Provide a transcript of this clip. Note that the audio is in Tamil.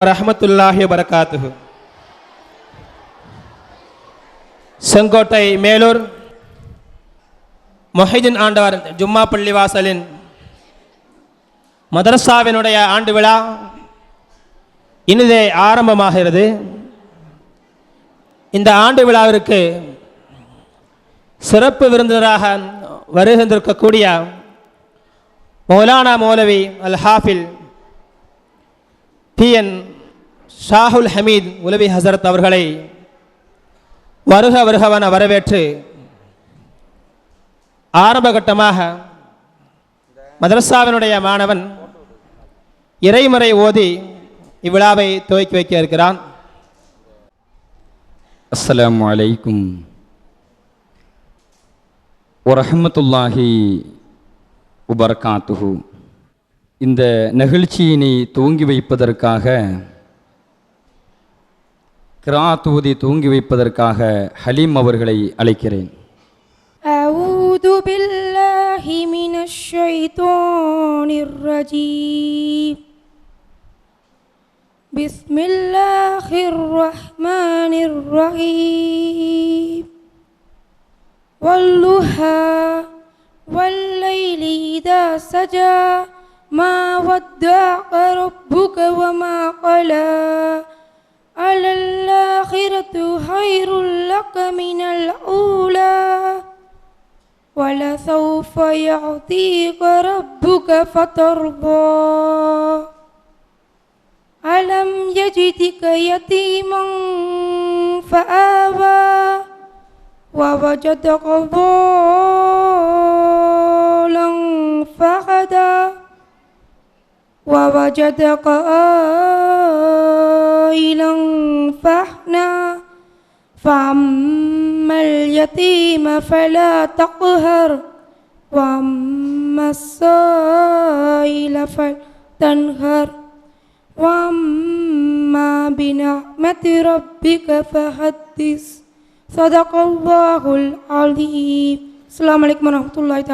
ரஹமத்துல்லாஹி வரகாத்து செங்கோட்டை மேலூர் மொஹிதீன் ஆண்டவர் ஜும்மா பள்ளிவாசலின் மதரசாவினுடைய ஆண்டு விழா இனிதே ஆரம்பமாகிறது. இந்த ஆண்டு விழாவிற்கு சிறப்பு விருந்தினராக வருகின்றிருக்கக்கூடிய மௌலானா மௌலவி அல் ஹாஃபில் பிஎன் ஷாஹுல் ஹமீத் உலவி ஹசரத் அவர்களை வருக வருகவன வரவேற்று ஆரம்பகட்டமாக மதரசாவினுடைய மாணவன் இறைமறை ஓதி இவ்விழாவை துவக்கி வைக்க இருக்கிறான். அஸ்லாம் வலைக்கும் வரஹமத்துல்லாஹி உபர்காத்துஹு இந்த நெகிழ்ச்சியினை துவங்கி வைப்பதற்காக கிராத்தூதி துவங்கி வைப்பதற்காக ஹலீம் அவர்களை அழைக்கிறேன் أعوذ بالله من الشيطان الرجيم بسم الله الرحمن الرحيم والضحى والليل إذا سجى ما ودعك ربك وما قلى على الآخرة خير لك من الأولى ولسوف يعطيك ربك فترضى ألم يجدك يتيما فآوى ووجدك ضالا فهدى ووجدك آئلا فأحنى فأما اليتيم فلا تقهر وأما السائل فلتنهر وأما بنعمة ربك فحدث صدق الله العظيم السلام عليكم ورحمة الله تعالى